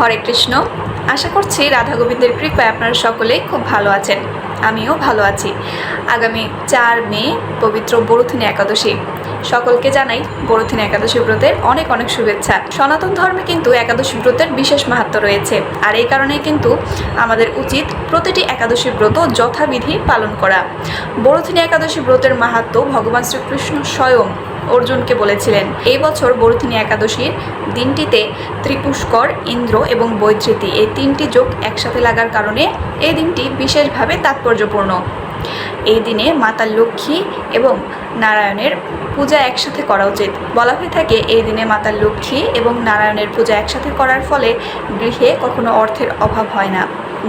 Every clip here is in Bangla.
হরে কৃষ্ণ। আশা করছি রাধা গোবিন্দের কৃপায় আপনারা সকলেই খুব ভালো আছেন। আমিও ভালো আছি। আগামী চার মে, পবিত্র বরুথিনী একাদশী। সকলকে জানাই বরুথিনী একাদশী ব্রতের অনেক অনেক শুভেচ্ছা। সনাতন ধর্মে কিন্তু একাদশী ব্রতের বিশেষ মাহাত্ম রয়েছে। আর এই কারণেই কিন্তু আমাদের উচিত প্রতিটি একাদশী ব্রত যথাবিধি পালন করা। বরুথিনী একাদশী ব্রতের মাহাত্ম ভগবান শ্রীকৃষ্ণ স্বয়ং অর্জুনকে বলেছিলেন, এই বছর বরুথিনী একাদশীর দিনটিতে ত্রিপুষ্কর, ইন্দ্র এবং বৈধৃতি, এই তিনটি যোগ একসাথে লাগার কারণে এই দিনটি বিশেষভাবে তাৎপর্যপূর্ণ। এই দিনে মাতা লক্ষ্মী এবং নারায়ণের পূজা একসাথে করা উচিত। বলা হয়ে থাকে, এই দিনে মাতা লক্ষ্মী এবং নারায়ণের পূজা একসাথে করার ফলে গৃহে কখনো অর্থের অভাব হয় না।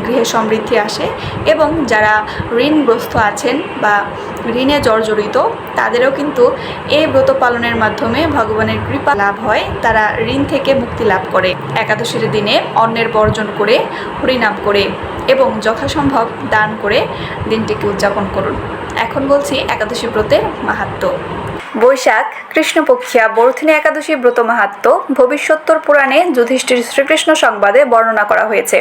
গৃহে সমৃদ্ধি আসে এবং যারা ঋণগ্রস্ত আছেন বা ঋণে জর্জরিত, তাদেরও কিন্তু এই ব্রত পালনের মাধ্যমে ভগবানের কৃপা লাভ হয়। তারা ঋণ থেকে মুক্তি লাভ করে। একাদশীর দিনে অন্যের বর্জন করে, হরিনাম করে এবং যথাসম্ভব দান করে দিনটিকে উদযাপন করুন। এখন বলছি একাদশী ব্রতের মাহাত্ম্য বৈশাখ, কৃষ্ণপক্ষিয়া বরথিনী একাদশী ব্রত মাহাত্ম্য ভবিষ্যত্তর পুরাণে যুধিষ্ঠির শ্রীকৃষ্ণ সংবাদে বর্ণনা করা হয়েছে।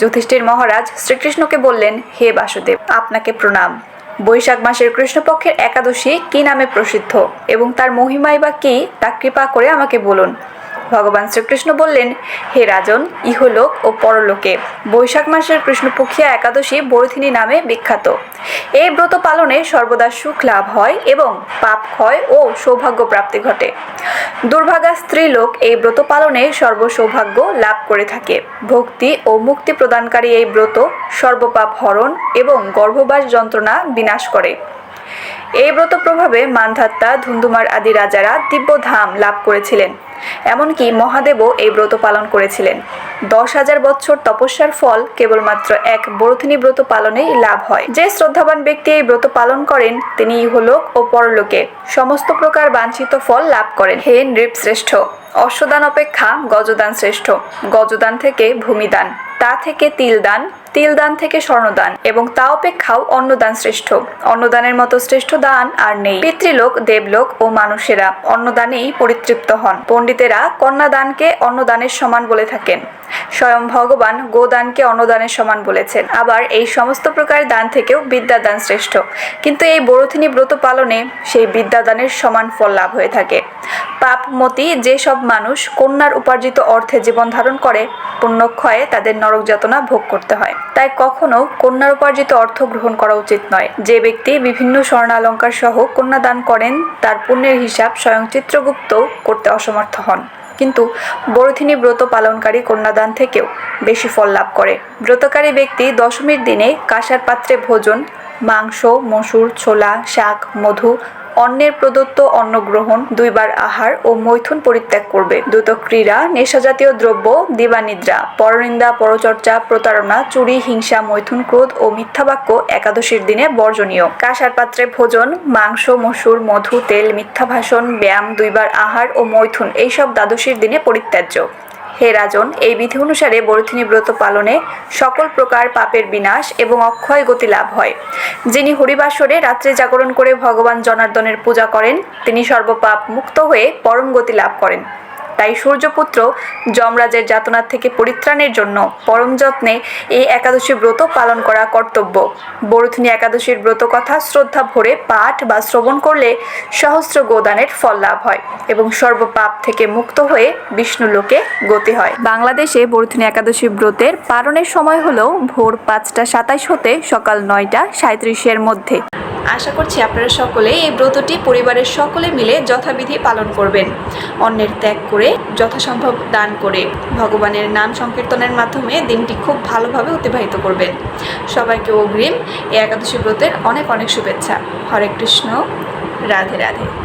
যুধিষ্ঠির মহারাজ শ্রীকৃষ্ণকে বললেন, হে বাসুদেব, আপনাকে প্রণাম। বৈশাখ মাসের কৃষ্ণপক্ষের একাদশী কি নামে প্রসিদ্ধ এবং তার মহিমাই বা কি, তা কৃপা করে আমাকে বলুন। ভগবান শ্রীকৃষ্ণ বললেন, হে রাজন, ইহলোক ও পরলোকে, বৈশাখ মাসের কৃষ্ণপক্ষিয়া একাদশী বরথিনী নামে বিখ্যাত। এই ব্রত পালনে সর্বদা সুখ লাভ হয় এবং পাপ ক্ষয় ও সৌভাগ্য প্রাপ্তি ঘটে। দুর্ভাগা স্ত্রীলোক এই ব্রত পালনে সর্বসৌভাগ্য লাভ করে থাকে। ভক্তি ও মুক্তি প্রদানকারী এই ব্রত সর্বপাপ হরণ এবং গর্ভবাস যন্ত্রণা বিনাশ করে। এই ব্রত প্রভাবে মানধাত্তা, ধুন্ধুমার আদি রাজারা দিব্য ধাম লাভ করেছিলেন। এমনকি মহাদেবও এই ব্রত পালন করেছিলেন। দশ হাজার বছর তপস্যার ফল কেবলমাত্র এক বরথিনী ব্রত পালনেই লাভ হয়। যে শ্রদ্ধাবান ব্যক্তি এই ব্রত পালন করেন, তিনি ইহলোক ও পরলোকে সমস্ত প্রকার বাঞ্ছিত ফল লাভ করেন। হে নৃপ শ্রেষ্ঠ অশ্বদান অপেক্ষা গজদান শ্রেষ্ঠ। গজদান থেকে ভূমিদান। তা থেকে তিলদান তিলদান থেকে স্বর্ণদান এবং তা অপেক্ষাও অন্নদান শ্রেষ্ঠ। অন্নদানের মতো শ্রেষ্ঠ দান আর নেই। পিতৃলোক, দেবলোক ও মানুষেরা অন্নদানেই পরিতৃপ্ত হন। পণ্ডিতেরা কন্যাদানকে অন্নদানের সমান বলে থাকেন। স্বয়ং ভগবান গোদানকে অন্নদানের সমান বলেছেন। আবার এই সমস্ত প্রকার দান থেকেও বিদ্যাদান শ্রেষ্ঠ। কিন্তু এই বরথিনী ব্রত পালনে সেই বিদ্যাদানের সমান ফল লাভ হয়ে থাকে। পাপমতি যেসব মানুষ কন্যার উপার্জিত অর্থে জীবন ধারণ করে পুণ্যক্ষয়ে তাদের নরক যাতনা ভোগ করতে হয়। তাই কখনো কন্যার উপার্জিত অর্থ গ্রহণ করা উচিত নয়। যে ব্যক্তি বিভিন্ন স্বর্ণালঙ্কার সহ কন্যা দান করেন, তার পুণ্যের হিসাব স্বয়ং চিত্রগুপ্ত করতে অসমর্থ হন। কিন্তু বরথিনী ব্রত পালনকারী কন্যাদান থেকেও বেশি ফল লাভ করে। ব্রতকারী ব্যক্তি দশমীর দিনে কাঁসার পাত্রে ভোজন মাংস, মসুর, ছোলা, শাক, মধু অন্যের প্রদত্ত অন্ন গ্রহণ, দুইবার আহার ও মৈথুন পরিত্যাগ করবে। দ্রুত ক্রীড়া, নেশাজাতীয় দ্রব্য, দিবানিদ্রা, পরনিন্দা, পরচর্চা, প্রতারণা, চুরি, হিংসা, মৈথুন ক্রোধ ও মিথ্যা বাক্য একাদশীর দিনে বর্জনীয়। কাঁসার পাত্রে ভোজন, মাংস, মসুর, মধু, তেল, মিথ্যা ভাষণ, ব্যায়াম, দুইবার আহার ও মৈথুন, এইসব দ্বাদশীর দিনে পরিত্যাজ্য। হে রাজন, এই বিধি অনুসারে বরথিনী ব্রত পালনে সকল প্রকার পাপের বিনাশ এবং অক্ষয় গতি লাভ হয়। যিনি হরিবাসরে রাত্রে জাগরণ করে ভগবান জনার্দনের পূজা করেন, তিনি সর্বপাপ মুক্ত হয়ে পরম গতি লাভ করেন। তাই সূর্যপুত্র যমরাজের যাতনার থেকে পরিত্রাণের জন্য পরম যত্নে এই একাদশী ব্রত পালন করা কর্তব্য। বরুথিনী একাদশীর ব্রত কথা শ্রদ্ধা ভরে পাঠ বা শ্রবণ করলে সহস্র গোদানের ফল লাভ হয় এবং সর্বপাপ থেকে মুক্ত হয়ে বিষ্ণু লোকে গতি হয়। বাংলাদেশে বরুথিনী একাদশী ব্রতের পালনের সময় হলো ভোর পাঁচটা সাতাইশ হতে সকাল নয়টা সাঁত্রিশের মধ্যে আশা করছি আপনারা সকলে এই ব্রতটি পরিবারের সকলে মিলে যথাবিধি পালন করবেন। অন্যের ত্যাগ করে, যথাসম্ভব দান করে, ভগবানের নাম সংকীর্তনের মাধ্যমে দিনটি খুব ভালোভাবে অতিবাহিত করবেন। সবাইকে অগ্রিম এই একাদশী ব্রতের অনেক অনেক শুভেচ্ছা। হরে কৃষ্ণ, রাধে রাধে।